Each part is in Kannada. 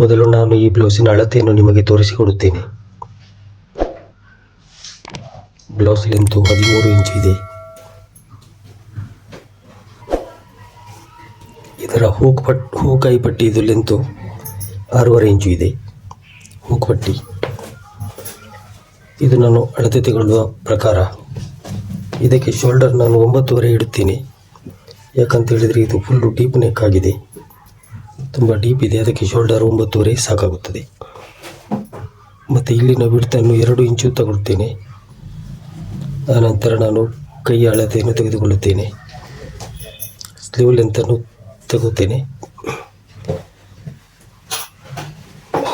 ಮೊದಲು ನಾನು ಈ ಬ್ಲೌಸಿನ ಅಳತೆಯನ್ನು ನಿಮಗೆ ತೋರಿಸಿಕೊಡುತ್ತೇನೆ. ಬ್ಲೌಸ್ ಲೆಂತು ಹದಿಮೂರು ಇಂಚು ಇದೆ. ಇದರ ಹೂಕ್ ಪಟ್, ಹೂಕಾಯಿ ಪಟ್ಟಿ ಇದು ಲೆಂತು ಆರೂವರೆ ಇಂಚು ಇದೆ. ಹೂಕ್ ಪಟ್ಟಿ. ಇದು ನಾನು ಅಳತೆ ತಗೊಳ್ಳುವ ಪ್ರಕಾರ. ಇದಕ್ಕೆ ಶೋಲ್ಡರ್ ನಾನು ಒಂಬತ್ತುವರೆ ಇಡುತ್ತೇನೆ. ಯಾಕಂತ ಹೇಳಿದರೆ ಇದು ಫುಲ್ಲು ಡೀಪ್ ನೆಕ್ ಆಗಿದೆ ತುಂಬ ಡೀಪ್ ಇದೆ. ಅದಕ್ಕೆ ಶೋಲ್ಡರ್ ಒಂಬತ್ತುವರೆ ಸಾಕಾಗುತ್ತದೆ. ಮತ್ತು ಇಲ್ಲಿನ ಬಿಡ್ತನ್ನು ಎರಡು ಇಂಚು ತಗೊಳ್ತೇನೆ. ಆನಂತರ ನಾನು ಕೈ ಅಳತೆಯನ್ನು ತೆಗೆದುಕೊಳ್ಳುತ್ತೇನೆ. ಸ್ಲೀವ್ ಲೆಂತನ್ನು ತಗೋತೇನೆ.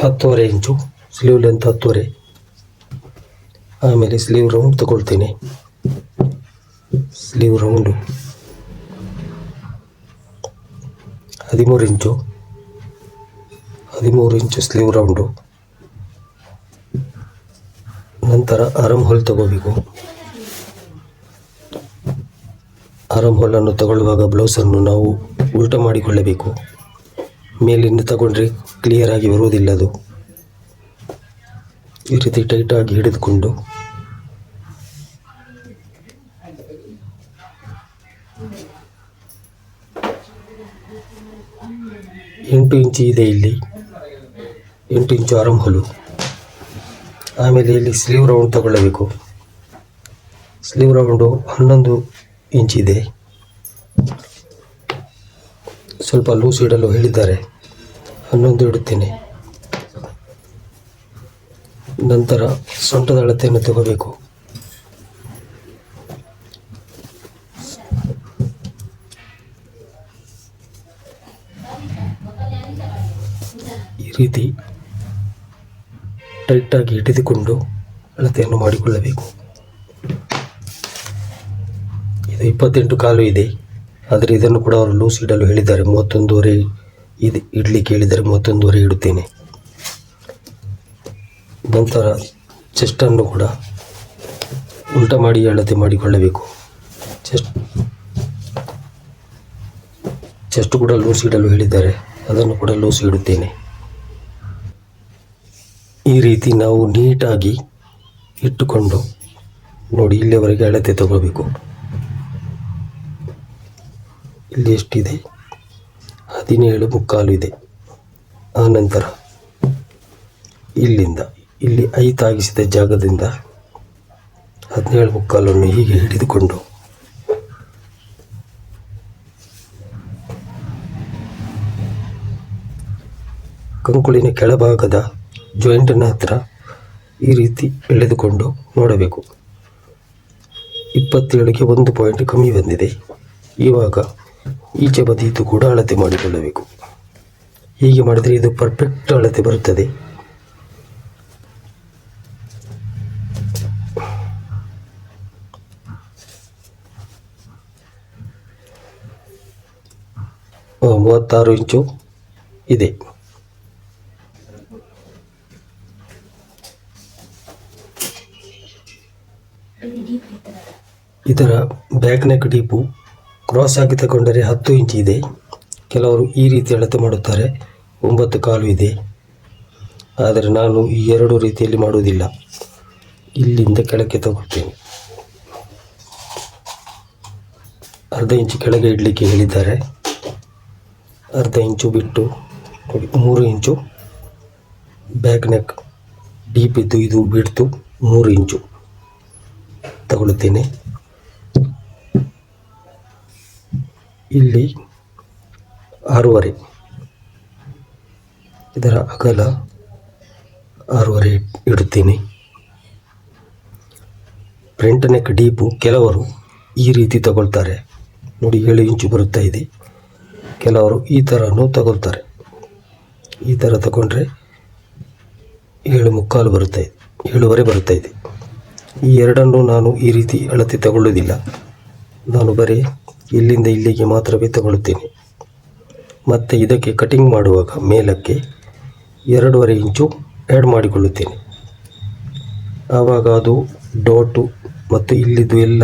ಹತ್ತುವರೆ ಇಂಚು, ಸ್ಲೀವ್ ಲೆಂತ್ ಹತ್ತುವರೆ. ಆಮೇಲೆ ಸ್ಲೀವ್ ರೌಂಡ್ ತಗೊಳ್ತೇನೆ. ಸ್ಲೀವ್ ರೌಂಡು ಹದಿಮೂರು ಇಂಚು. ಹದಿಮೂರು ಇಂಚು ಸ್ಲೀವ್ ರೌಂಡು. ನಂತರ ಅರಮ್ ಹೋಲ್ ತಗೋಬೇಕು. ಅರಮ್ ಹೋಲನ್ನು ತಗೊಳ್ಳುವಾಗ ಬ್ಲೌಸನ್ನು ನಾವು ಉಲ್ಟ ಮಾಡಿಕೊಳ್ಳಬೇಕು. ಮೇಲಿಂದ ತಗೊಂಡ್ರೆ ಕ್ಲಿಯರ್ ಆಗಿ ಬರುವುದಿಲ್ಲ ಅದು ಈ ರೀತಿ ಟೈಟಾಗಿ ಹಿಡಿದುಕೊಂಡು. ಎಂಟು ಇಂಚು ಇದೆ ಇಲ್ಲಿ. ಎಂಟು ಇಂಚು ಆರಂ ಹೊಲು ಆಮೇಲೆ ಇಲ್ಲಿ ಸ್ಲೀವ್ ರೌಂಡ್ ತಗೊಳ್ಳಬೇಕು. ಸ್ಲೀವ್ ರೌಂಡು ಹನ್ನೊಂದು ಇಂಚಿದೆ ಸ್ವಲ್ಪ ಲೂಸ್ ಇಡಲು ಹೇಳಿದ್ದಾರೆ. ಹನ್ನೊಂದು ಇಡುತ್ತೇನೆ. ನಂತರ ಸೊಂಟದ ಅಳತೆಯನ್ನು ತಗೋಬೇಕು. ಈ ರೀತಿ ಟೈಟಾಗಿ ಹಿಡಿದುಕೊಂಡು ಅಳತೆಯನ್ನು ಮಾಡಿಕೊಳ್ಳಬೇಕು. ಇದು ಇಪ್ಪತ್ತೆಂಟು ಕಾಲು ಇದೆ. ಆದರೆ ಇದನ್ನು ಕೂಡ ಅವರು ಲೂಸ್ ಇಡಲು ಹೇಳಿದ್ದಾರೆ. ಮೂವತ್ತೊಂದುವರೆ ಇದು ಇಡಲಿಕ್ಕೆ ಹೇಳಿದ್ದಾರೆ. ಮೂವತ್ತೊಂದುವರೆ ಇಡುತ್ತೇನೆ. ನಂತರ ಚೆಸ್ಟನ್ನು ಕೂಡ ಉಲ್ಟ ಮಾಡಿ ಅಳತೆ ಮಾಡಿಕೊಳ್ಳಬೇಕು. ಚೆಸ್ಟ್ ಚೆಸ್ಟ್ ಕೂಡ ಲೂಸ್ ಇಡಲು ಹೇಳಿದ್ದಾರೆ. ಅದನ್ನು ಕೂಡ ಲೂಸ್ ಇಡುತ್ತೇನೆ. ಈ ರೀತಿ ನಾವು ನೀಟಾಗಿ ಇಟ್ಟುಕೊಂಡು ನೋಡಿ ಇಲ್ಲಿಯವರೆಗೆ ಅಳತೆ ತಗೋಬೇಕು. ಇಲ್ಲಿ ಎಷ್ಟಿದೆ? ಹದಿನೇಳು ಮುಕ್ಕಾಲು ಇದೆ. ಆನಂತರ ಇಲ್ಲಿಂದ, ಇಲ್ಲಿ ಐತಾಗಿಸಿದ ಜಾಗದಿಂದ ಹದಿನೇಳು ಮುಕ್ಕಾಲನ್ನು ಹೀಗೆ ಹಿಡಿದುಕೊಂಡು ಕಂಕುಳಿನ ಕೆಳಭಾಗದ ಜಾಯಿಂಟಿನ ಹತ್ತಿರ ಈ ರೀತಿ ಎಳೆದುಕೊಂಡು ನೋಡಬೇಕು. ಇಪ್ಪತ್ತೇಳಕ್ಕೆ ಒಂದು ಪಾಯಿಂಟ್ ಕಮ್ಮಿ ಬಂದಿದೆ. ಇವಾಗ ಈಚೆ ಬದಿಯದು ಕೂಡ ಅಳತೆ ಮಾಡಿಕೊಳ್ಳಬೇಕು. ಹೀಗೆ ಮಾಡಿದರೆ ಇದು ಪರ್ಫೆಕ್ಟ್ ಅಳತೆ ಬರುತ್ತದೆ. ಮೂವತ್ತಾರು ಇಂಚು ಇದೆ. ಇದರ ಬ್ಯಾಕ್ ನೆಕ್ ಡೀಪು ಕ್ರಾಸ್ ಆಗಿ ತಗೊಂಡರೆ ಹತ್ತು ಇಂಚ್ ಇದೆ. ಕೆಲವರು ಈ ರೀತಿ ಅಳತೆ ಮಾಡುತ್ತಾರೆ. ಒಂಬತ್ತು ಕಾಲು ಇದೆ. ಆದರೆ ನಾನು ಈ ಎರಡು ರೀತಿಯಲ್ಲಿ ಮಾಡುವುದಿಲ್ಲ. ಇಲ್ಲಿಂದ ಕೆಳಕ್ಕೆ ತಗೊಳ್ತೇನೆ. ಅರ್ಧ ಇಂಚು ಕೆಳಗೆ ಇಡಲಿಕ್ಕೆ ಹೇಳಿದ್ದಾರೆ. ಅರ್ಧ ಇಂಚು ಬಿಟ್ಟು ಮೂರು ಇಂಚು. ಬ್ಯಾಕ್ ನೆಕ್ ಡೀಪ್ ಇದ್ದು ಇದು ಬಿಡ್ತು ಮೂರು ಇಂಚು. ತಗೊಳ್ಳುತ್ತೇನೆ. ಇಲ್ಲಿ ಆರೂವರೆ. ಇದರ ಅಗಲ ಆರೂವರೆ ಇಡುತ್ತೇನೆ. ಫ್ರಂಟ್ ನೆಕ್ ಡೀಪು ಕೆಲವರು ಈ ರೀತಿ ತಗೊಳ್ತಾರೆ. ನೋಡಿ ಏಳು ಇಂಚು ಬರುತ್ತಾ ಇದೆ. ಕೆಲವರು ಈ ಥರನೂ ತಗೊಳ್ತಾರೆ. ಈ ಥರ ತಗೊಂಡ್ರೆ ಏಳು ಮುಕ್ಕಾಲು ಬರುತ್ತಾ ಇದೆ. ಏಳುವರೆ ಬರುತ್ತಾ ಇದೆ. ಈ ಎರಡನ್ನು ನಾನು ಈ ರೀತಿ ಅಳತೆ ತಗೊಳ್ಳೋದಿಲ್ಲ. ನಾನು ಬರೀ ಇಲ್ಲಿಂದ ಇಲ್ಲಿಗೆ ಮಾತ್ರವೇ ತಗೊಳ್ಳುತ್ತೇನೆ. ಮತ್ತು ಇದಕ್ಕೆ ಕಟಿಂಗ್ ಮಾಡುವಾಗ ಮೇಲಕ್ಕೆ ಎರಡೂವರೆ ಇಂಚು ಆ್ಯಡ್ ಮಾಡಿಕೊಳ್ಳುತ್ತೇನೆ. ಆವಾಗ ಅದು ಡಾಟು ಮತ್ತು ಇಲ್ಲಿದ್ದು ಎಲ್ಲ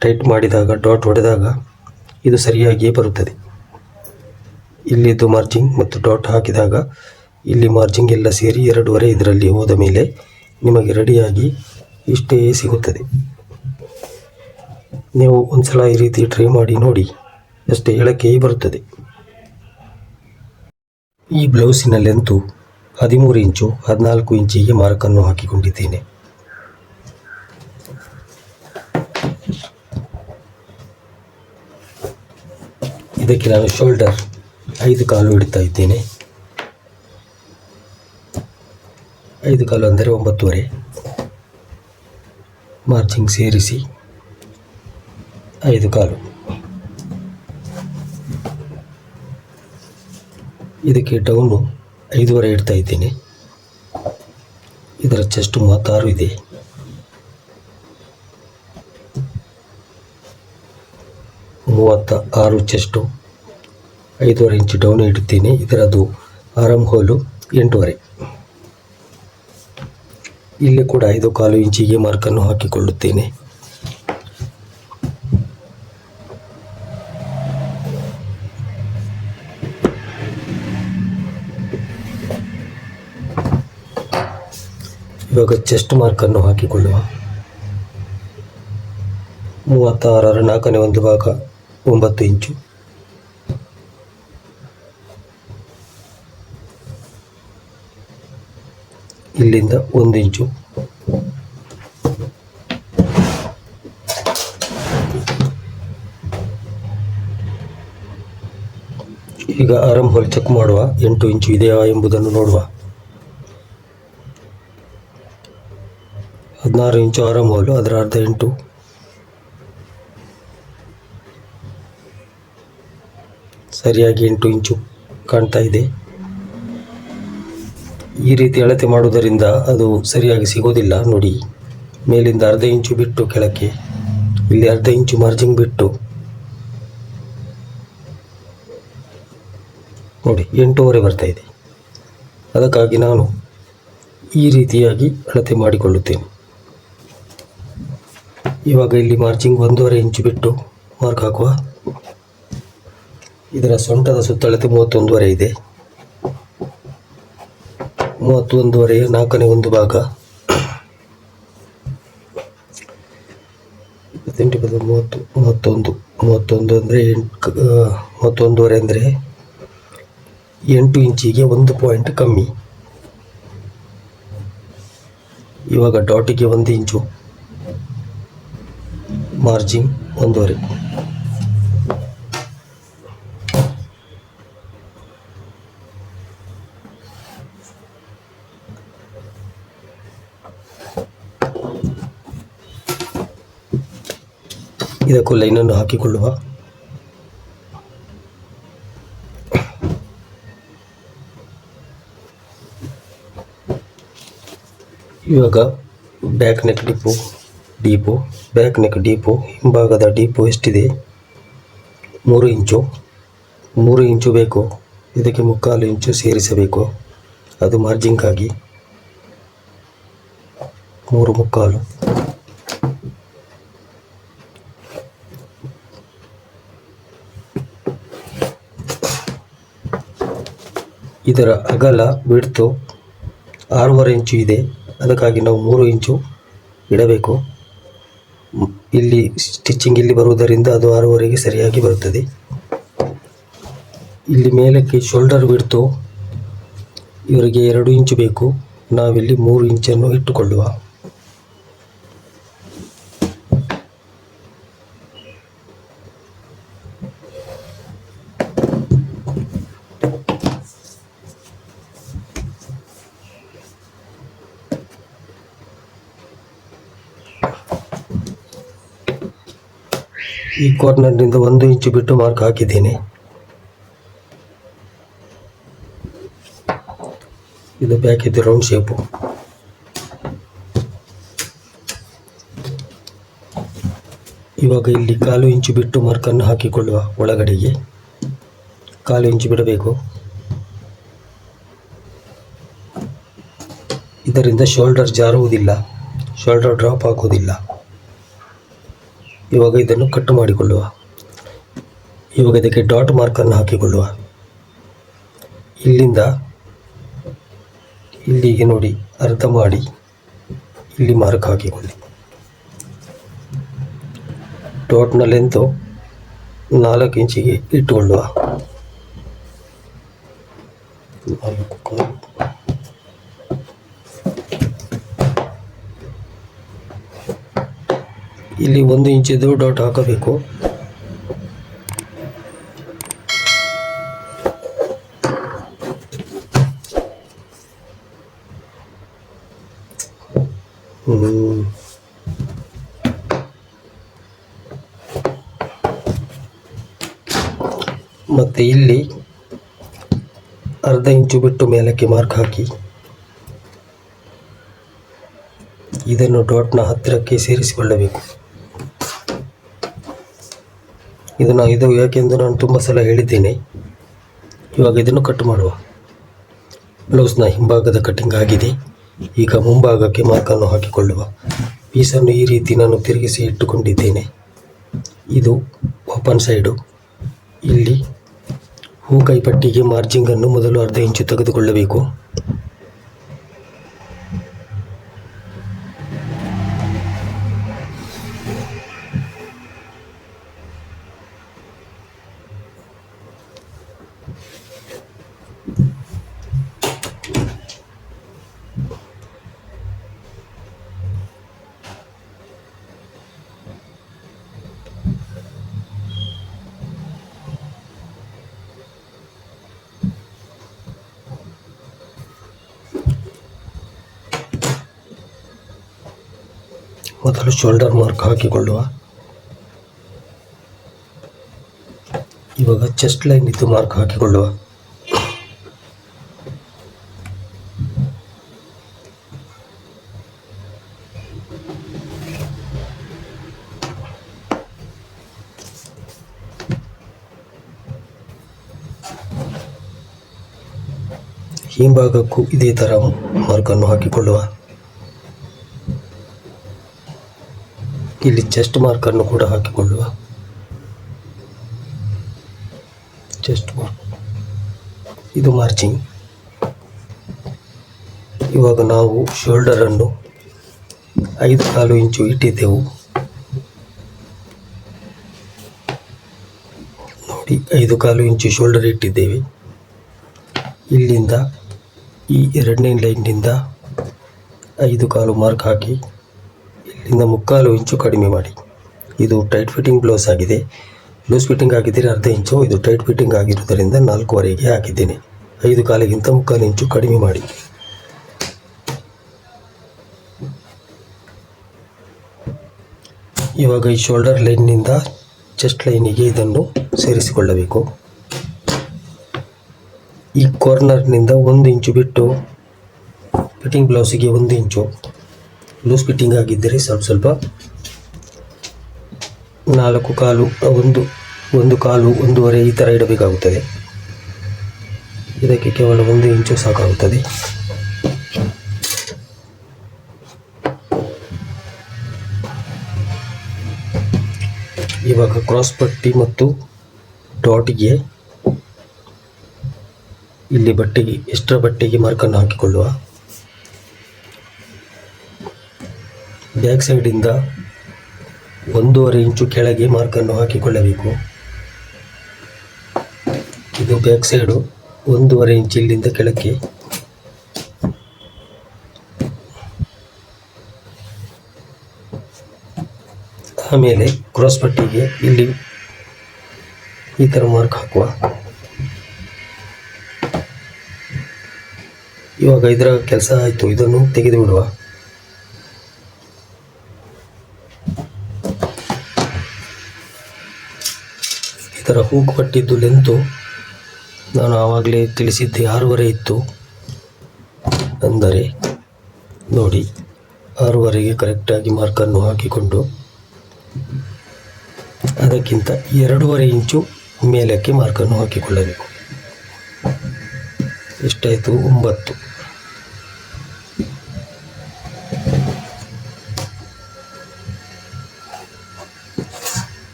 ಟೈಟ್ ಮಾಡಿದಾಗ ಡಾಟ್ ಹೊಡೆದಾಗ ಇದು ಸರಿಯಾಗಿಯೇ ಬರುತ್ತದೆ. ಇಲ್ಲಿದ್ದು ಮಾರ್ಜಿಂಗ್ ಮತ್ತು ಡಾಟ್ ಹಾಕಿದಾಗ ಇಲ್ಲಿ ಮಾರ್ಜಿಂಗ್ ಎಲ್ಲ ಸೇರಿ ಎರಡೂವರೆ ಇದರಲ್ಲಿ ಹೋದ ಮೇಲೆ ನಿಮಗೆ ರೆಡಿಯಾಗಿ ಇಷ್ಟೇ ಸಿಗುತ್ತದೆ. ನೀವು ಒಂದ್ಸಲ ಈ ರೀತಿ ಟ್ರೈ ಮಾಡಿ ನೋಡಿ. ಅಷ್ಟೇ ಹೇಳಕ್ಕೆ ಬರುತ್ತದೆ. ಈ ಬ್ಲೌಸಿನ ಲೆಂತು ಹದಿಮೂರು ಇಂಚು, ಹದಿನಾಲ್ಕು ಇಂಚಿಗೆ ಮಾರ್ಕನ್ನು ಹಾಕಿಕೊಂಡಿದ್ದೇನೆ. ಇದಕ್ಕೆ ನಾನು ಶೋಲ್ಡರ್ ಐದು ಕಾಲು ಇಡ್ತಾ ಇದ್ದೇನೆ. ಐದು ಕಾಲು ಅಂದರೆ ಒಂಬತ್ತುವರೆ. ಮಾರ್ಚಿಂಗ್ ಸೇರಿಸಿ ಐದು ಕಾಲು. ಇದಕ್ಕೆ ಡೌನು ಐದೂವರೆ ಇಡ್ತಾ ಇದ್ದೇನೆ. ಇದರ ಚೆಸ್ಟ್ ಮೂವತ್ತಾರು ಇದೆ. ಮೂವತ್ತ ಆರು ಚೆಸ್ಟು. ಐದೂವರೆ ಇಂಚು ಡೌನ್ ಇಡುತ್ತೇನೆ ಇದರದು ಆರಂ ಹೋಲು ಎಂಟೂವರೆ. ಇಲ್ಲಿ ಕೂಡ ಐದು ಕಾಲು ಇಂಚಿಗೆ ಮಾರ್ಕನ್ನು ಹಾಕಿಕೊಳ್ಳುತ್ತೇನೆ. ಇವಾಗ ಚೆಸ್ಟ್ ಮಾರ್ಕನ್ನು ಹಾಕಿಕೊಳ್ಳುವ ಮೂವತ್ತಾರರ ನಾಲ್ಕನೇ ಒಂದು ಭಾಗ ಒಂಬತ್ತು ಇಂಚು. ಇಲ್ಲಿಂದ ಒಂದು ಇಂಚು. ಈಗ ಆರಂಭ ಚೆಕ್ ಮಾಡುವ ಎಂಟು ಇಂಚು ಇದೆಯಾ ಎಂಬುದನ್ನು ನೋಡುವ. ಹದಿನಾರು ಇಂಚು ಆರಾಮ್ ಹೋಲು, ಅದರ ಅರ್ಧ ಎಂಟು. ಸರಿಯಾಗಿ ಎಂಟು ಇಂಚು ಕಾಣ್ತಾ ಇದೆ. ಈ ರೀತಿ ಅಳತೆ ಮಾಡುವುದರಿಂದ ಅದು ಸರಿಯಾಗಿ ಸಿಗೋದಿಲ್ಲ. ನೋಡಿ, ಮೇಲಿಂದ ಅರ್ಧ ಇಂಚು ಬಿಟ್ಟು ಕೆಳಕ್ಕೆ, ಇಲ್ಲಿ ಅರ್ಧ ಇಂಚು ಮಾರ್ಜಿಂಗ್ ಬಿಟ್ಟು. ನೋಡಿ, ಎಂಟೂವರೆ ಬರ್ತಾ ಇದೆ. ಅದಕ್ಕಾಗಿ ನಾನು ಈ ರೀತಿಯಾಗಿ ಅಳತೆ ಮಾಡಿಕೊಳ್ಳುತ್ತೇನೆ. ಇವಾಗ ಇಲ್ಲಿ ಮಾರ್ಚಿಂಗ್ ಒಂದೂವರೆ ಇಂಚು ಬಿಟ್ಟು ಮಾರ್ಕ್ ಹಾಕುವ. ಇದರ ಸೊಂಟದ ಸುತ್ತಳತೆ ಮೂವತ್ತೊಂದುವರೆ ಇದೆ. ಮೂವತ್ತೊಂದುವರೆಯ ನಾಲ್ಕನೇ ಒಂದು ಭಾಗ. ಇಪ್ಪತ್ತೆಂಟು ಇಪ್ಪತ್ತು ಮೂವತ್ತು, ಮೂವತ್ತೊಂದು ಮೂವತ್ತೊಂದು ಅಂದರೆ ಎಂಟು ಮೂವತ್ತೊಂದುವರೆ ಅಂದರೆ ಎಂಟು ಇಂಚಿಗೆ ಒಂದು ಪಾಯಿಂಟ್ ಕಮ್ಮಿ. ಇವಾಗ ಡಾಟಿಗೆ ಒಂದು ಇಂಚು. ಮಾರ್ಜಿನ್ ಒಂದೂವರೆ ಇದಕ್ಕೂ ಲೈನನ್ನು ಹಾಕಿಕೊಳ್ಳುವ. ಇವಾಗ back neck deep deep. Back neck deep, ಹಿಂಭಾಗದ ಡೀಪು ಎಷ್ಟಿದೆ? ಮೂರು ಇಂಚು. ಮೂರು ಇಂಚು ಬೇಕು. ಇದಕ್ಕೆ ಮುಕ್ಕಾಲು ಇಂಚು ಸೇರಿಸಬೇಕು. ಅದು ಮಾರ್ಜಿಂಗಾಗಿ ಮೂರು ಮುಕ್ಕಾಲು. ಇದರ ಅಗಲ ಬಿಡ್ತು ಆರೂವರೆ ಇಂಚು ಇದೆ. ಅದಕ್ಕಾಗಿ ನಾವು ಮೂರು ಇಂಚು ಇಡಬೇಕು. ಇಲ್ಲಿ ಸ್ಟಿಚಿಂಗ್ ಇಲ್ಲಿ ಬರುವುದರಿಂದ ಅದು ಆರೂವರೆಗೆ ಸರಿಯಾಗಿ ಬರುತ್ತದೆ. ಇಲ್ಲಿ ಮೇಲಕ್ಕೆ ಶೋಲ್ಡರ್ ಬಿಡ್ತು ಇವರಿಗೆ ಎರಡು ಇಂಚು ಬೇಕು. ನಾವಿಲ್ಲಿ ಮೂರು ಇಂಚನ್ನು ಇಟ್ಟುಕೊಳ್ಳುವ. ಈ ಕಾರ್ನರ್ನಿಂದ ಒಂದು ಇಂಚು ಬಿಟ್ಟು ಮಾರ್ಕ್ ಹಾಕಿದ್ದೀನಿ. ಇದು ಬ್ಯಾಕ್ ಇದು ರೌಂಡ್ ಶೇಪು. ಇವಾಗ ಇಲ್ಲಿ ಕಾಲು ಇಂಚು ಬಿಟ್ಟು ಮಾರ್ಕನ್ನು ಹಾಕಿಕೊಳ್ಳುವ ಒಳಗಡೆಗೆ ಕಾಲು ಇಂಚು ಬಿಡಬೇಕು. ಇದರಿಂದ ಶೋಲ್ಡರ್ ಜಾರುವುದಿಲ್ಲ, ಶೋಲ್ಡರ್ ಡ್ರಾಪ್ ಆಗುವುದಿಲ್ಲ. ಇವಾಗ ಇದನ್ನು ಕಟ್ ಮಾಡಿಕೊಳ್ಳುವ. ಇವಾಗ ಇದಕ್ಕೆ ಡಾಟ್ ಮಾರ್ಕನ್ನು ಹಾಕಿಕೊಳ್ಳುವ. ಇಲ್ಲಿಂದ ಇಲ್ಲಿಗೆ ನೋಡಿ, ಅರ್ಧ ಮಾಡಿ, ಇಲ್ಲಿ ಮಾರ್ಕ್ ಹಾಕಿಕೊಳ್ಳಿ. ಡಾಟ್ನ ಲೆಂತು ನಾಲ್ಕು ಇಂಚಿಗೆ ಇಟ್ಟುಕೊಳ್ಳುವ. ನಾಲ್ಕು. ಇಲ್ಲಿ ಒಂದು ಇಂಚಿದು ಡಾಟ್ ಹಾಕಬೇಕು. ಮತ್ತೆ ಇಲ್ಲಿ ಅರ್ಧ ಇಂಚು ಬಿಟ್ಟು ಮೇಲಕ್ಕೆ ಮಾರ್ಕ್ ಹಾಕಿ. ಇದನ್ನು ಡಾಟ್ನ ಹತ್ತಿರಕ್ಕೆ ಸೇರಿಸಿಕೊಳ್ಳಬೇಕು. ಇದನ್ನು ಇದು ಯಾಕೆಂದು ನಾನು ತುಂಬ ಸಲ ಹೇಳಿದ್ದೀನಿ. ಇವಾಗ ಇದನ್ನು ಕಟ್ ಮಾಡುವ. ಬ್ಲೌಸ್ನ ಹಿಂಭಾಗದ ಕಟ್ಟಿಂಗ್ ಆಗಿದೆ. ಈಗ ಮುಂಭಾಗಕ್ಕೆ ಮಾರ್ಕನ್ನು ಹಾಕಿಕೊಳ್ಳುವ. ಪೀಸನ್ನು ಈ ರೀತಿ ನಾನು ತಿರುಗಿಸಿ ಇಟ್ಟುಕೊಂಡಿದ್ದೇನೆ. ಇದು ಓಪನ್ ಸೈಡು ಇಲ್ಲಿ ಹೂ ಕೈಪಟ್ಟಿಗೆ ಮಾರ್ಜಿಂಗನ್ನು ಮೊದಲು ಅರ್ಧ ಇಂಚು ತೆಗೆದುಕೊಳ್ಳಬೇಕು. ಮೊದಲು ಶೋಲ್ಡರ್ ಮಾರ್ಕ್ ಹಾಕಿಕೊಳ್ಳುವ. ಇವಾಗ ಚೆಸ್ಟ್ ಲೈನ್ ಇದ್ದು ಮಾರ್ಕ್ ಹಾಕಿಕೊಳ್ಳುವ. ಹಿಂಭಾಗಕ್ಕೂ ಇದೇ ಥರ ಮಾರ್ಕನ್ನು ಹಾಕಿಕೊಳ್ಳುವ. ಇಲ್ಲಿ ಚೆಸ್ಟ್ ಮಾರ್ಕನ್ನು ಕೂಡ ಹಾಕಿಕೊಳ್ಳುವ. ಚೆಸ್ಟ್ ಮಾರ್ಕ್ ಇದು ಮಾರ್ಚಿಂಗ್ ಇವಾಗ ನಾವು ಶೋಲ್ಡರನ್ನು ಐದು ಕಾಲು ಇಂಚು ಇಟ್ಟಿದ್ದೆವು. ನೋಡಿ, ಐದು ಕಾಲು ಇಂಚು ಶೋಲ್ಡರ್ ಇಟ್ಟಿದ್ದೇವೆ. ಇಲ್ಲಿಂದ ಈ ಎರಡನೇ ಲೈನ್ನಿಂದ ಐದು ಕಾಲು ಮಾರ್ಕ್ ಹಾಕಿ ಇಲ್ಲಿಂದ ಮುಕ್ಕಾಲು ಇಂಚು ಕಡಿಮೆ ಮಾಡಿ. ಇದು ಟೈಟ್ ಫಿಟ್ಟಿಂಗ್ ಬ್ಲೌಸ್ ಆಗಿದೆ. ಲೂಸ್ ಫಿಟ್ಟಿಂಗ್ ಆಗಿದ್ದರೆ ಅರ್ಧ ಇಂಚು. ಇದು ಟೈಟ್ ಫಿಟ್ಟಿಂಗ್ ಆಗಿರುವುದರಿಂದ ನಾಲ್ಕೂವರೆಗೆ ಹಾಕಿದ್ದೇನೆ. ಐದು ಕಾಲಿಗಿಂತ ಮುಕ್ಕಾಲು ಇಂಚು ಕಡಿಮೆ ಮಾಡಿ. ಇವಾಗ ಈ ಶೋಲ್ಡರ್ ಲೈನ್ನಿಂದ ಚೆಸ್ಟ್ ಲೈನಿಗೆ ಇದನ್ನು ಸೇರಿಸಿಕೊಳ್ಳಬೇಕು. ಈ ಕಾರ್ನರ್ನಿಂದ ಒಂದು ಇಂಚು ಬಿಟ್ಟು ಫಿಟ್ಟಿಂಗ್ ಬ್ಲೌಸಿಗೆ ಒಂದು ಇಂಚು. ಲೂಸ್ ಫಿಟ್ಟಿಂಗ್ ಆಗಿದ್ದರೆ ಸ್ವಲ್ಪ ಸ್ವಲ್ಪ ನಾಲ್ಕು ಕಾಲು, ಒಂದು ಒಂದು ಕಾಲು, ಒಂದೂವರೆ ಈ ಥರ ಇಡಬೇಕಾಗುತ್ತದೆ. ಇದಕ್ಕೆ ಕೇವಲ ಒಂದು ಇಂಚು ಸಾಕಾಗುತ್ತದೆ. ಇವಾಗ ಕ್ರಾಸ್ ಪಟ್ಟಿ ಮತ್ತು ಡಾಟ್ಗೆ ಇಲ್ಲಿ ಬಟ್ಟೆಗೆ ಎಷ್ಟರ ಬಟ್ಟೆಗೆ ಮಾರ್ಕನ್ನು ಹಾಕಿಕೊಳ್ಳುವ. ಬ್ಯಾಕ್ ಸೈಡಿಂದ ಒಂದೂವರೆ ಇಂಚು ಕೆಳಗೆ ಮಾರ್ಕನ್ನು ಹಾಕಿಕೊಳ್ಳಬೇಕು. ಇದು ಬ್ಯಾಕ್ ಸೈಡು ಒಂದೂವರೆ ಇಂಚು ಇಲ್ಲಿಂದ ಕೆಳಕ್ಕೆ. ಆಮೇಲೆ ಕ್ರಾಸ್ ಪಟ್ಟಿಗೆ ಇಲ್ಲಿ ಈ ಥರ ಮಾರ್ಕ್ ಹಾಕುವ. ಇವಾಗ ಇದರ ಕೆಲಸ ಆಯಿತು, ಇದನ್ನು ತೆಗೆದು ಬಿಡುವ ಇದರ ಹೂಕು ಪಟ್ಟಿದ್ದು ಲೆಂತು ನಾನು ಆವಾಗಲೇ ತಿಳಿಸಿದ್ದೆ, ಆರೂವರೆ ಇತ್ತು ಅಂದರೆ ನೋಡಿ, ಆರೂವರೆಗೆ ಕರೆಕ್ಟಾಗಿ ಮಾರ್ಕನ್ನು ಹಾಕಿಕೊಂಡು ಅದಕ್ಕಿಂತ ಎರಡೂವರೆ ಇಂಚು ಮೇಲಕ್ಕೆ ಮಾರ್ಕನ್ನು ಹಾಕಿಕೊಳ್ಳಬೇಕು. ಎಷ್ಟಾಯಿತು? ಒಂಬತ್ತು.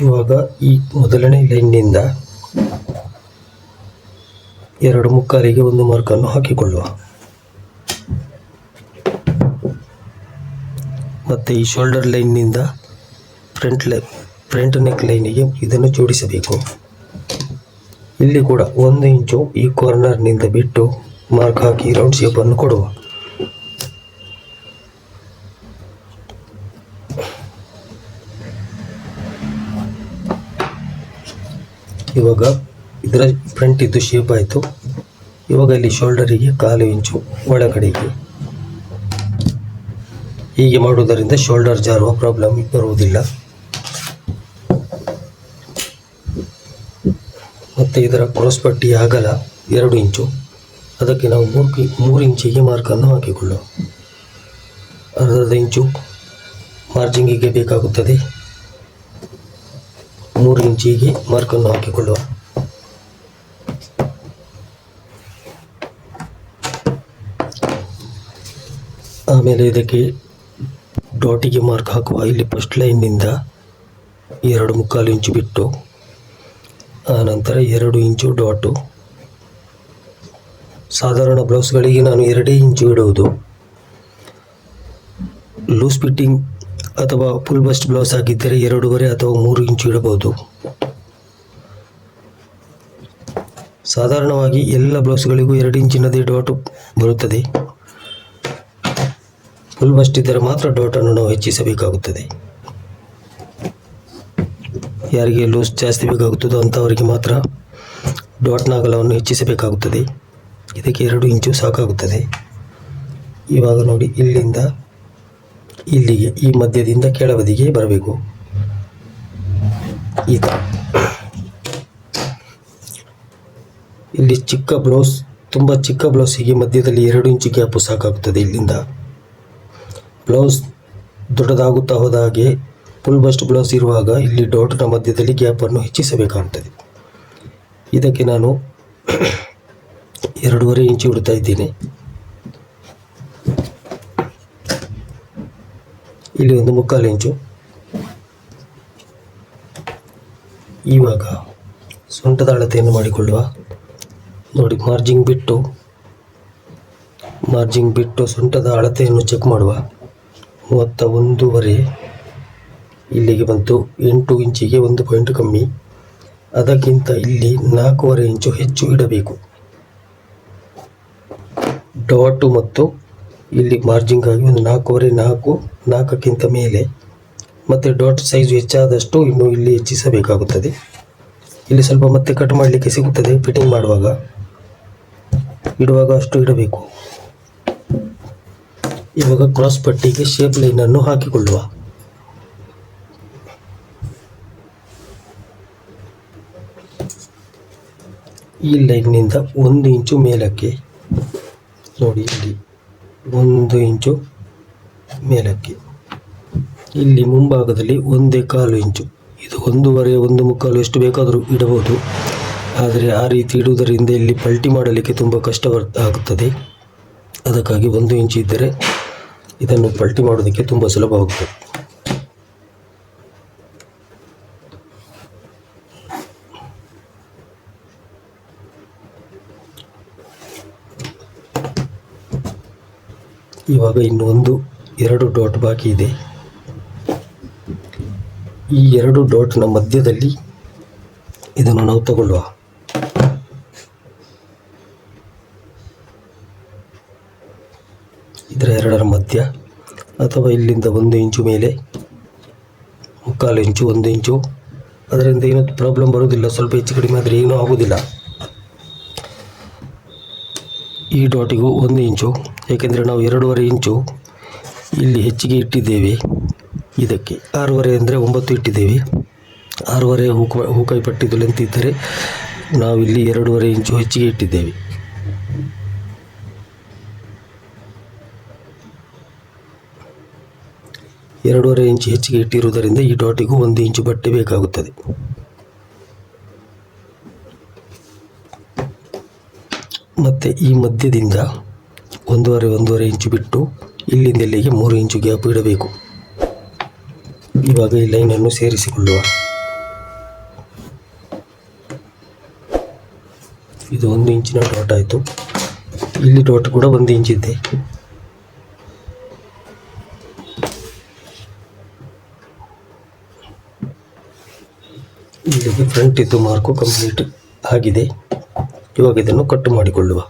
ಇವಾಗ ಈ ಮೊದಲನೇ ಲೈನ್ನಿಂದ ಎರಡು ಮುಕ್ಕಾಲಿಗೆ ಒಂದು ಮಾರ್ಕನ್ನು ಹಾಕಿಕೊಳ್ಳುವ. ಮತ್ತು ಈ ಶೋಲ್ಡರ್ ಲೈನ್ನಿಂದ ಫ್ರಂಟ್ ಲೈ, ಫ್ರಂಟ್ ನೆಕ್ ಲೈನಿಗೆ ಇದನ್ನು ಜೋಡಿಸಬೇಕು. ಇಲ್ಲಿ ಕೂಡ ಒಂದು ಇಂಚು ಈ ಕಾರ್ನರ್ನಿಂದ ಬಿಟ್ಟು ಮಾರ್ಕ್ ಹಾಕಿ ರೌಂಡ್ ಶೇಪನ್ನು ಕೊಡುವ. ಇವಾಗ ಇದರ ಫ್ರಂಟ್ ಇದ್ದು ಶೇಪ್ ಆಯಿತು. ಇವಾಗ ಇಲ್ಲಿ ಶೋಲ್ಡರಿಗೆ ಕಾಲು ಇಂಚು ಒಳಗಡೆಗೆ. ಹೀಗೆ ಮಾಡುವುದರಿಂದ ಶೋಲ್ಡರ್ ಜಾರುವ ಪ್ರಾಬ್ಲಮ್ ಬರುವುದಿಲ್ಲ. ಮತ್ತು ಇದರ ಕ್ರಾಸ್ ಪಟ್ಟಿಯ ಅಗಲ ಎರಡು ಇಂಚು ಅದಕ್ಕೆ ನಾವು ಮೂರು ಮೂರು ಇಂಚಿಗೆ ಮಾರ್ಕನ್ನು ಹಾಕಿಕೊಳ್ಳುವ ಅರ್ಧದ ಇಂಚು ಮಾರ್ಜಿಂಗಿಗೆ ಬೇಕಾಗುತ್ತದೆ. ಮೂರು ಇಂಚಿಗೆ ಮಾರ್ಕನ್ನು ಹಾಕಿಕೊಳ್ಳುವ. ಆಮೇಲೆ ಇದಕ್ಕೆ ಡಾಟಿಗೆ ಮಾರ್ಕ್ ಹಾಕುವ. ಇಲ್ಲಿ ಫಸ್ಟ್ ಲೈನ್ನಿಂದ ಎರಡು ಮುಕ್ಕಾಲು ಇಂಚು ಬಿಟ್ಟು ಆನಂತರ ಎರಡು ಇಂಚು ಡಾಟು. ಸಾಧಾರಣ ಬ್ಲೌಸ್ಗಳಿಗೆ ನಾನು ಎರಡೇ ಇಂಚು ಇಡುವುದು. ಲೂಸ್ ಫಿಟ್ಟಿಂಗ್ ಅಥವಾ ಫುಲ್ ಬಸ್ಟ್ ಬ್ಲೌಸ್ ಆಗಿದ್ದರೆ ಎರಡೂವರೆ ಅಥವಾ ಮೂರು ಇಂಚು ಇಡಬಹುದು ಸಾಧಾರಣವಾಗಿ ಎಲ್ಲ ಬ್ಲೌಸ್ಗಳಿಗೂ ಎರಡು ಇಂಚಿನದೇ ಡಾಟು ಬರುತ್ತದೆ. ಫುಲ್ ಬಸ್ಟ್ ಇದ್ದರೆ ಮಾತ್ರ ಡಾಟನ್ನು ನಾವು ಹೆಚ್ಚಿಸಬೇಕಾಗುತ್ತದೆ. ಯಾರಿಗೆ ಲೂಸ್ ಜಾಸ್ತಿ ಬೇಕಾಗುತ್ತದೋ ಅಂಥವರಿಗೆ ಮಾತ್ರ ಡಾಟ್ನ ಅಗಲವನ್ನು ಹೆಚ್ಚಿಸಬೇಕಾಗುತ್ತದೆ. ಇದಕ್ಕೆ ಎರಡು ಇಂಚು ಸಾಕಾಗುತ್ತದೆ. ಇವಾಗ ನೋಡಿ ಇಲ್ಲಿಂದ ಇಲ್ಲಿಗೆ, ಈ ಮಧ್ಯದಿಂದ ಕೆಳಬದಿಗೆ ಬರಬೇಕು. ಈ ಥರ ಇಲ್ಲಿ ಚಿಕ್ಕ ಬ್ಲೌಸ್, ತುಂಬ ಚಿಕ್ಕ ಬ್ಲೌಸಿಗೆ ಮಧ್ಯದಲ್ಲಿ ಎರಡು ಇಂಚು ಗ್ಯಾಪು ಸಾಕಾಗುತ್ತದೆ ಇಲ್ಲಿಂದ. ಬ್ಲೌಸ್ ದೊಡ್ಡದಾಗುತ್ತಾ ಹೋದ ಹಾಗೆ ಫುಲ್ ಬಸ್ಟ್ ಬ್ಲೌಸ್ ಇರುವಾಗ ಇಲ್ಲಿ ಡಾಟ್ನ ಮಧ್ಯದಲ್ಲಿ ಗ್ಯಾಪನ್ನು ಹೆಚ್ಚಿಸಬೇಕಾಗುತ್ತದೆ ಇದಕ್ಕೆ ನಾನು ಎರಡೂವರೆ ಇಂಚು ಇಡ್ತಾ ಇದ್ದೇನೆ. ಇಲ್ಲಿ ಒಂದು ಮುಕ್ಕಾಲು ಇಂಚು. ಇವಾಗ ಸೊಂಟದ ಅಳತೆಯನ್ನು ಮಾಡಿಕೊಳ್ಳುವ. ನೋಡಿ ಮಾರ್ಜಿಂಗ್ ಬಿಟ್ಟು ಮಾರ್ಜಿಂಗ್ ಬಿಟ್ಟು ಸೊಂಟದ ಅಳತೆಯನ್ನು ಚೆಕ್ ಮಾಡುವ. ಮೂವತ್ತ ಒಂದೂವರೆ ಇಲ್ಲಿಗೆ ಬಂತು. ಎಂಟು ಇಂಚಿಗೆ ಒಂದು ಪಾಯಿಂಟ್ ಕಮ್ಮಿ. ಅದಕ್ಕಿಂತ ಇಲ್ಲಿ ನಾಲ್ಕೂವರೆ ಇಂಚು ಹೆಚ್ಚು ಇಡಬೇಕು. ಡಾಟು ಮತ್ತು ಇಲ್ಲಿ ಮಾರ್ಜಿಂಗ್ ಆಗಿ ಒಂದು ನಾಲ್ಕೂವರೆ, ನಾಲ್ಕು, ನಾಲ್ಕಕ್ಕಿಂತ ಮೇಲೆ. ಮತ್ತು ಡಾಟ್ ಸೈಜು ಹೆಚ್ಚಾದಷ್ಟು ಇನ್ನು ಇಲ್ಲಿ ಹೆಚ್ಚಿಸಬೇಕಾಗುತ್ತದೆ. ಇಲ್ಲಿ ಸ್ವಲ್ಪ ಮತ್ತೆ ಕಟ್ ಮಾಡಲಿಕ್ಕೆ ಸಿಗುತ್ತದೆ ಫಿಟ್ಟಿಂಗ್ ಮಾಡುವಾಗ. ಇಡುವಾಗ ಅಷ್ಟು ಇಡಬೇಕು. ಇವಾಗ ಕ್ರಾಸ್ ಪಟ್ಟಿಗೆ ಶೇಪ್ ಲೈನನ್ನು ಹಾಕಿಕೊಳ್ಳುವ. ಈ ಲೈನ್ನಿಂದ ಒಂದು ಇಂಚು ಮೇಲಕ್ಕೆ. ನೋಡಿ ಇಲ್ಲಿ. ಒಂದು ಇಂಚು ಮೇಲಕ್ಕೆ. ಇಲ್ಲಿ ಮುಂಭಾಗದಲ್ಲಿ ಒಂದೇ ಕಾಲು ಇಂಚು. ಇದು ಒಂದೂವರೆ, ಒಂದು ಮುಕ್ಕಾಲು ಎಷ್ಟು ಬೇಕಾದರೂ ಇಡಬಹುದು. ಆದರೆ ಆ ರೀತಿ ಇಡುವುದರಿಂದ ಇಲ್ಲಿ ಪಲ್ಟಿ ಮಾಡಲಿಕ್ಕೆ ತುಂಬ ಕಷ್ಟ ಆಗುತ್ತದೆ. ಅದಕ್ಕಾಗಿ ಒಂದು ಇಂಚು ಇದ್ದರೆ ಇದನ್ನು ಪಲ್ಟಿ ಮಾಡೋದಕ್ಕೆ ತುಂಬ ಸುಲಭವಾಗುತ್ತದೆ. ಇವಾಗ ಇನ್ನು ಒಂದು ಎರಡು ಡಾಟ್ ಬಾಕಿ ಇದೆ. ಈ ಎರಡು ಡಾಟ್ನ ಮಧ್ಯದಲ್ಲಿ ಇದನ್ನು ನಾವು ತಗೊಳ್ಳುವ. ಇದರ ಎರಡರ ಮಧ್ಯ ಅಥವಾ ಇಲ್ಲಿಂದ ಒಂದು ಇಂಚು ಮೇಲೆ, ಮುಕ್ಕಾಲು ಇಂಚು, ಒಂದು ಇಂಚು. ಅದರಿಂದ ಏನೂ ಪ್ರಾಬ್ಲಮ್ ಬರುವುದಿಲ್ಲ. ಸ್ವಲ್ಪ ಹೆಚ್ಚು ಕಡಿಮೆ ಆದರೆ ಏನೂ ಆಗುವುದಿಲ್ಲ. ಈ ಡಾಟಿಗೂ ಒಂದು ಇಂಚು, ಏಕೆಂದರೆ ನಾವು ಎರಡೂವರೆ ಇಂಚು ಇಲ್ಲಿ ಹೆಚ್ಚಿಗೆ ಇಟ್ಟಿದ್ದೇವೆ. ಇದಕ್ಕೆ ಆರೂವರೆ ಅಂದರೆ ಒಂಬತ್ತು ಇಟ್ಟಿದ್ದೇವೆ. ಆರೂವರೆ ಹೂಕ ಹೂಕಾಯಿ ಪಟ್ಟಿದ್ದು ಲೆಂತ್ ಇದ್ದರೆ ನಾವು ಇಲ್ಲಿ ಎರಡೂವರೆ ಇಂಚು ಹೆಚ್ಚಿಗೆ ಇಟ್ಟಿದ್ದೇವೆ. ಎರಡೂವರೆ ಇಂಚು ಹೆಚ್ಚಿಗೆ ಇಟ್ಟಿರುವುದರಿಂದ ಈ ಡಾಟಿಗೂ ಒಂದು ಇಂಚು ಬಟ್ಟೆ ಬೇಕಾಗುತ್ತದೆ. ಮತ್ತು ಈ ಮಧ್ಯದಿಂದ ಒಂದೂವರೆ ಒಂದೂವರೆ ಇಂಚು ಬಿಟ್ಟು ಇಲ್ಲಿಂದ ಇಲ್ಲಿಗೆ ಮೂರು ಇಂಚು ಗ್ಯಾಪ್ ಇಡಬೇಕು. ಇವಾಗ ಈ ಲೈನನ್ನು ಸೇರಿಸಿಕೊಳ್ಳುವ. ಇದು ಒಂದು ಇಂಚಿನ ಡಾಟ್ ಆಯಿತು. ಇಲ್ಲಿ ಡಾಟ್ ಕೂಡ ಒಂದು ಇಂಚು ಇದೆ ಇಲ್ಲಿಗೆ ಫ್ರಂಟ್ ಇದ್ದು ಮಾರ್ಕು ಕಂಪ್ಲೀಟ್ ಆಗಿದೆ. ಇವಾಗ ಇದನ್ನು ಕಟ್ ಮಾಡಿಕೊಳ್ಳುವ.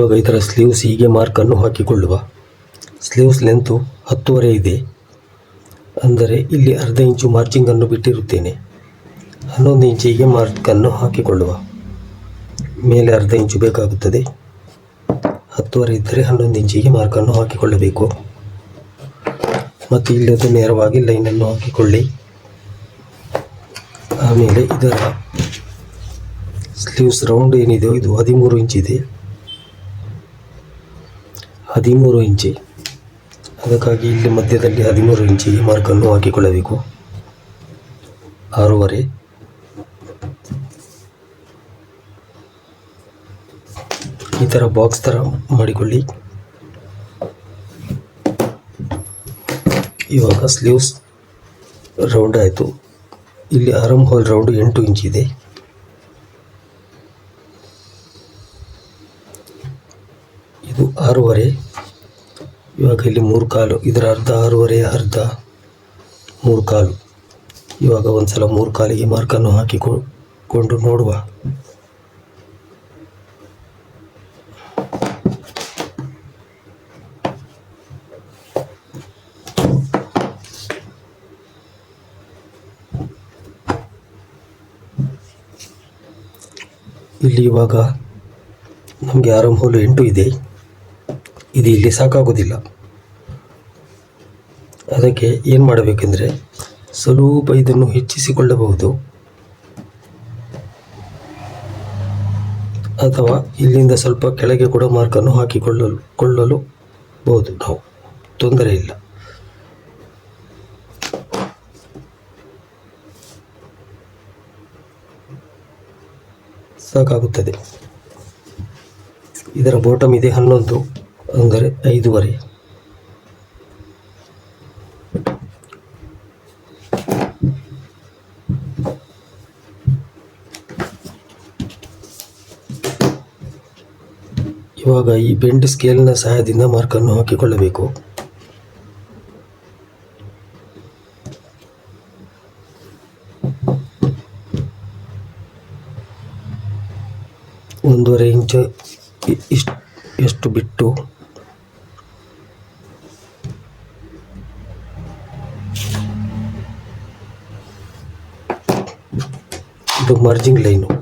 ಇವಾಗ ಇದರ ಸ್ಲೀವ್ಸ್ ಹೀಗೆ ಮಾರ್ಕನ್ನು ಹಾಕಿಕೊಳ್ಳುವ. ಸ್ಲೀವ್ಸ್ ಲೆಂತು ಹತ್ತುವರೆ ಇದೆ. ಅಂದರೆ ಇಲ್ಲಿ ಅರ್ಧ ಇಂಚು ಮಾರ್ಚಿಂಗನ್ನು ಬಿಟ್ಟಿರುತ್ತೇನೆ. ಹನ್ನೊಂದು ಇಂಚಿಗೆ ಮಾರ್ಕನ್ನು ಹಾಕಿಕೊಳ್ಳುವ. ಮೇಲೆ ಅರ್ಧ ಇಂಚು ಬೇಕಾಗುತ್ತದೆ. ಹತ್ತುವರೆ ಇದ್ದರೆ ಹನ್ನೊಂದು ಇಂಚಿಗೆ ಮಾರ್ಕನ್ನು ಹಾಕಿಕೊಳ್ಳಬೇಕು. ಮತ್ತು ಇಲ್ಲದ ನೇರವಾಗಿ ಲೈನನ್ನು ಹಾಕಿಕೊಳ್ಳಿ. ಆಮೇಲೆ ಇದರ ಸ್ಲೀವ್ಸ್ ರೌಂಡ್ ಏನಿದೆಯೋ ಇದು ಹದಿಮೂರು ಇಂಚಿದೆ ಹದಿಮೂರು ಇಂಚಿ. ಅದಕ್ಕಾಗಿ ಇಲ್ಲಿ ಮಧ್ಯದಲ್ಲಿ ಹದಿಮೂರು ಇಂಚಿಗೆ ಮಾರ್ಕನ್ನು ಹಾಕಿಕೊಳ್ಳಬೇಕು. ಆರೂವರೆ. ಈ ಥರ ಬಾಕ್ಸ್ ಥರ ಮಾಡಿಕೊಳ್ಳಿ. ಇವಾಗ ಸ್ಲೀವ್ಸ್ ರೌಂಡ್ ಆಯಿತು. ಇಲ್ಲಿ ಆರಮ್ ಹೋಲ್ ರೌಂಡ್ ಎಂಟು ಇಂಚಿದೆ ಇದು ಆರೂವರೆ. ಇವಾಗ ಇಲ್ಲಿ ಮೂರು ಕಾಲು, ಇದರ ಅರ್ಧ ಆರೂವರೆ, ಅರ್ಧ ಮೂರು ಕಾಲು. ಇವಾಗ ಒಂದು ಸಲ ಮೂರು ಕಾಲಿಗೆ ಮಾರ್ಕನ್ನು ಹಾಕಿಕೊಂಡು ನೋಡುವ. ಇಲ್ಲಿ ಇವಾಗ ನಮಗೆ ಆರಂಭ ಎಂಟು ಇದೆ. ಇದು ಇಲ್ಲಿ ಸಾಕಾಗೋದಿಲ್ಲ. ಅದಕ್ಕೆ ಏನು ಮಾಡಬೇಕೆಂದರೆ ಸ್ವಲ್ಪ ಇದನ್ನು ಹೆಚ್ಚಿಸಿಕೊಳ್ಳಬಹುದು. ಅಥವಾ ಇಲ್ಲಿಂದ ಸ್ವಲ್ಪ ಕೆಳಗೆ ಕೂಡ ಮಾರ್ಕನ್ನು ಹಾಕಿಕೊಳ್ಳಲು, ಕೊಳ್ಳಲು ಬಹುದು. ನಾವು ತೊಂದರೆ ಇಲ್ಲ. ಸಾಕಾಗುತ್ತದೆ. ಇದರ ಬಾಟಮ್ ಇದೆ ಹನ್ನೊಂದು, ಅಂದರೆ ಐದೂವರೆ. ಇವಾಗ ಈ ಬೆಂಡ್ ಸ್ಕೇಲ್ನ ಸಹಾಯದಿಂದ ಮಾರ್ಕನ್ನು ಹಾಕಿಕೊಳ್ಳಬೇಕು. ಒಂದೂವರೆ ಇಂಚು ಇಷ್ಟು, ಎಷ್ಟು ಬಿಟ್ಟು? ಇದು ಮಾರ್ಜಿಂಗ್ ಲೈನು.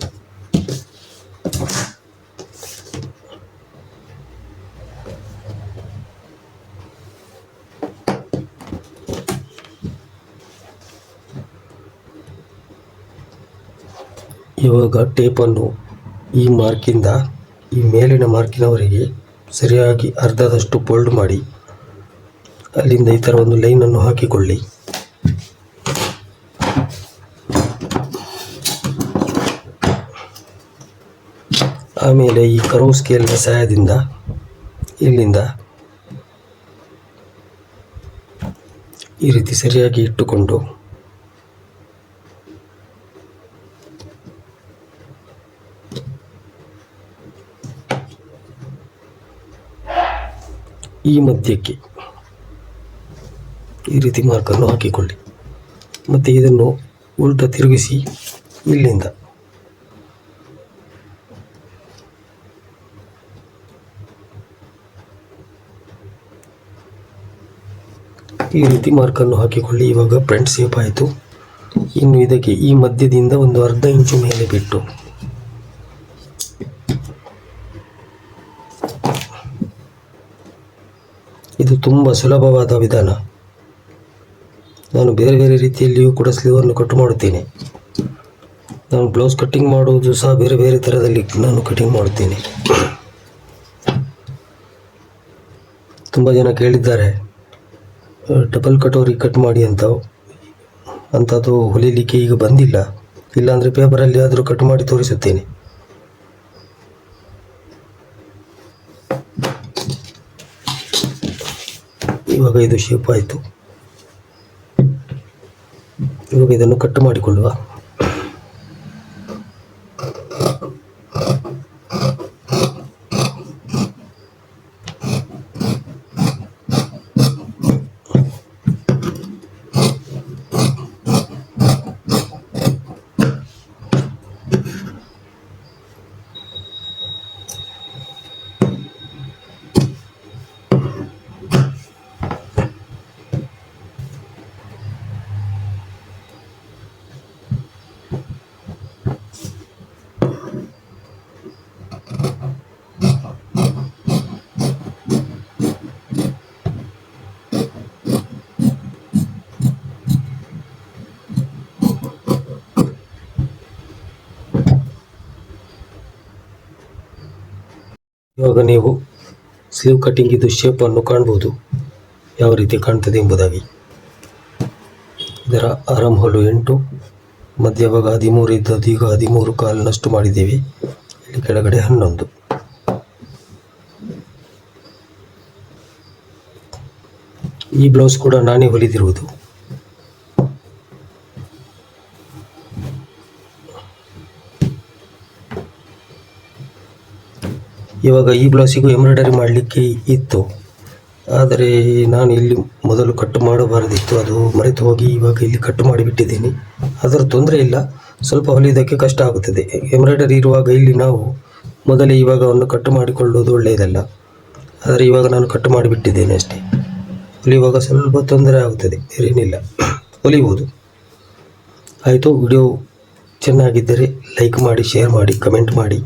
ಇವಾಗ ಟೇಪನ್ನು ಈ ಮಾರ್ಕಿಂದ ಈ ಮೇಲಿನ ಮಾರ್ಕಿನವರೆಗೆ ಸರಿಯಾಗಿ ಅರ್ಧದಷ್ಟು ಫೋಲ್ಡ್ ಮಾಡಿ, ಅಲ್ಲಿಂದ ಈ ಥರ ಒಂದು ಲೈನನ್ನು ಹಾಕಿಕೊಳ್ಳಿ. ಆಮೇಲೆ ಈ ಕರೋ ಸ್ಕೇಲ್ನ ಸಹಾಯದಿಂದ ಇಲ್ಲಿಂದ ಈ ರೀತಿ ಸರಿಯಾಗಿ ಇಟ್ಟುಕೊಂಡು ಮಧ್ಯಕ್ಕೆ ಈ ರೀತಿ ಮಾರ್ಕನ್ನು ಹಾಕಿಕೊಳ್ಳಿ. ಮತ್ತು ಇದನ್ನು ಉಲ್ಟ ತಿರುಗಿಸಿ ಇಲ್ಲಿಂದ. ಈ ರೀತಿ ಮಾರ್ಕನ್ನು ಹಾಕಿಕೊಳ್ಳಿ. ಇವಾಗ ಫ್ರಂಟ್ ಸೇಪ್ ಆಯಿತು. ಇನ್ನು ಇದಕ್ಕೆ ಈ ಮಧ್ಯದಿಂದ ಒಂದು ಅರ್ಧ ಇಂಚು ಮೇಲೆ ಬಿಟ್ಟು. ಇದು ತುಂಬ ಸುಲಭವಾದ ವಿಧಾನ. ನಾನು ಬೇರೆ ಬೇರೆ ರೀತಿಯಲ್ಲಿಯೂ ಕೂಡ ಸ್ಲೀವನ್ನು ಕಟ್ ಮಾಡುತ್ತೇನೆ. ನಾನು ಬ್ಲೌಸ್ ಕಟ್ಟಿಂಗ್ ಮಾಡುವುದು ಸಹ ಬೇರೆ ಬೇರೆ ಥರದಲ್ಲಿ ನಾನು ಕಟಿಂಗ್ ಮಾಡುತ್ತೇನೆ. ತುಂಬ ಜನ ಕೇಳಿದ್ದಾರೆ, ಡಬಲ್ ಕಟೋರಿ ಕಟ್ ಮಾಡಿ ಅಂತ. ಅಂಥದ್ದು ಹೊಲಿಲಿಕ್ಕೆ ಈಗ ಬಂದಿಲ್ಲ. ಇಲ್ಲಾಂದರೆ ಪೇಪರಲ್ಲಿ ಆದರೂ ಕಟ್ ಮಾಡಿ ತೋರಿಸುತ್ತೇನೆ. ಇವಾಗ ಇದು ಶೇಪ್ ಆಯಿತು. ಇವಾಗ ಇದನ್ನು ಕಟ್ ಮಾಡಿಕೊಳ್ಳುವ. ಇವಾಗ ನೀವು ಸ್ಲೀವ್ ಕಟ್ಟಿಂಗ್ ಇದು ಶೇಪನ್ನು ಕಾಣ್ಬೋದು. ಯಾವ ರೀತಿ ಕಾಣ್ತದೆ ಎಂಬುದಾಗಿ. ಇದರ ಆರಾಮ್ ಹೋಲು ಎಂಟು, ಮಧ್ಯಭಾಗ ಹದಿಮೂರು ಇದ್ದದ್ದು ಈಗ ಹದಿಮೂರು ಕಾಲಿನಷ್ಟು ಮಾಡಿದ್ದೀವಿ. ಇಲ್ಲಿ ಕೆಳಗಡೆ ಹನ್ನೊಂದು. ಈ ಬ್ಲೌಸ್ ಕೂಡ ನಾನೇ ಹೊಲಿದಿರುವುದು. ಇವಾಗ ಈ ಬ್ಲೌಸಿಗೂ ಎಂಬ್ರಾಯ್ಡರಿ ಮಾಡಲಿಕ್ಕೆ ಇತ್ತು. ಆದರೆ ನಾನು ಇಲ್ಲಿ ಮೊದಲು ಕಟ್ ಮಾಡಬಾರದಿತ್ತು. ಅದು ಮರೆತು ಹೋಗಿ ಇವಾಗ ಇಲ್ಲಿ ಕಟ್ ಮಾಡಿಬಿಟ್ಟಿದ್ದೀನಿ. ಅದರ ತೊಂದರೆ ಇಲ್ಲ. ಸ್ವಲ್ಪ ಹೊಲಿಯೋದಕ್ಕೆ ಕಷ್ಟ ಆಗುತ್ತದೆ. ಎಂಬ್ರಾಯ್ಡರಿ ಇರುವಾಗ ಇಲ್ಲಿ ನಾವು ಮೊದಲೇ ಇವಾಗ ಅವನ್ನು ಕಟ್ ಮಾಡಿಕೊಳ್ಳುವುದು ಒಳ್ಳೆಯದಲ್ಲ. ಆದರೆ ಇವಾಗ ನಾನು ಕಟ್ ಮಾಡಿಬಿಟ್ಟಿದ್ದೇನೆ ಅಷ್ಟೇ. ಹೊಲಿಯುವಾಗ ಸ್ವಲ್ಪ ತೊಂದರೆ ಆಗುತ್ತದೆ. ಏನಿಲ್ಲ ಹೊಲಿಬೋದು. ಆಯಿತು. ವಿಡಿಯೋ ಚೆನ್ನಾಗಿದ್ದರೆ ಲೈಕ್ ಮಾಡಿ, ಶೇರ್ ಮಾಡಿ, ಕಮೆಂಟ್ ಮಾಡಿ.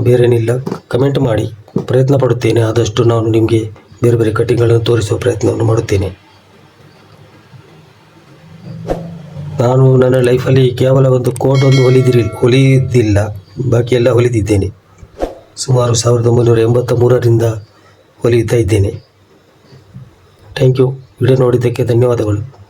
ಬೇರೇನಿಲ್ಲ. ಕಮೆಂಟ್ ಮಾಡಿ. ಪ್ರಯತ್ನ ಪಡುತ್ತೇನೆ. ಆದಷ್ಟು ನಾನು ನಿಮಗೆ ಬೇರೆ ಬೇರೆ ಕಟ್ಟಿಂಗ್ಗಳನ್ನು ತೋರಿಸುವ ಪ್ರಯತ್ನವನ್ನು ಮಾಡುತ್ತೇನೆ. ನಾನು ನನ್ನ ಲೈಫಲ್ಲಿ ಕೇವಲ ಒಂದು ಕೋಟ್ ಒಂದು ಹೊಲಿದಿರಿ, ಹೊಲಿದಿಲ್ಲ. ಬಾಕಿ ಎಲ್ಲ ಹೊಲಿದಿದ್ದೇನೆ. ಸುಮಾರು ಸಾವಿರದ ಒಂಬೈನೂರ ಎಂಬತ್ತ ಮೂರರಿಂದ ಹೊಲಿಯುತ್ತಾ ಇದ್ದೇನೆ. ಥ್ಯಾಂಕ್ ಯು ವಿಡಿಯೋ ನೋಡಿದ್ದಕ್ಕೆ ಧನ್ಯವಾದಗಳು.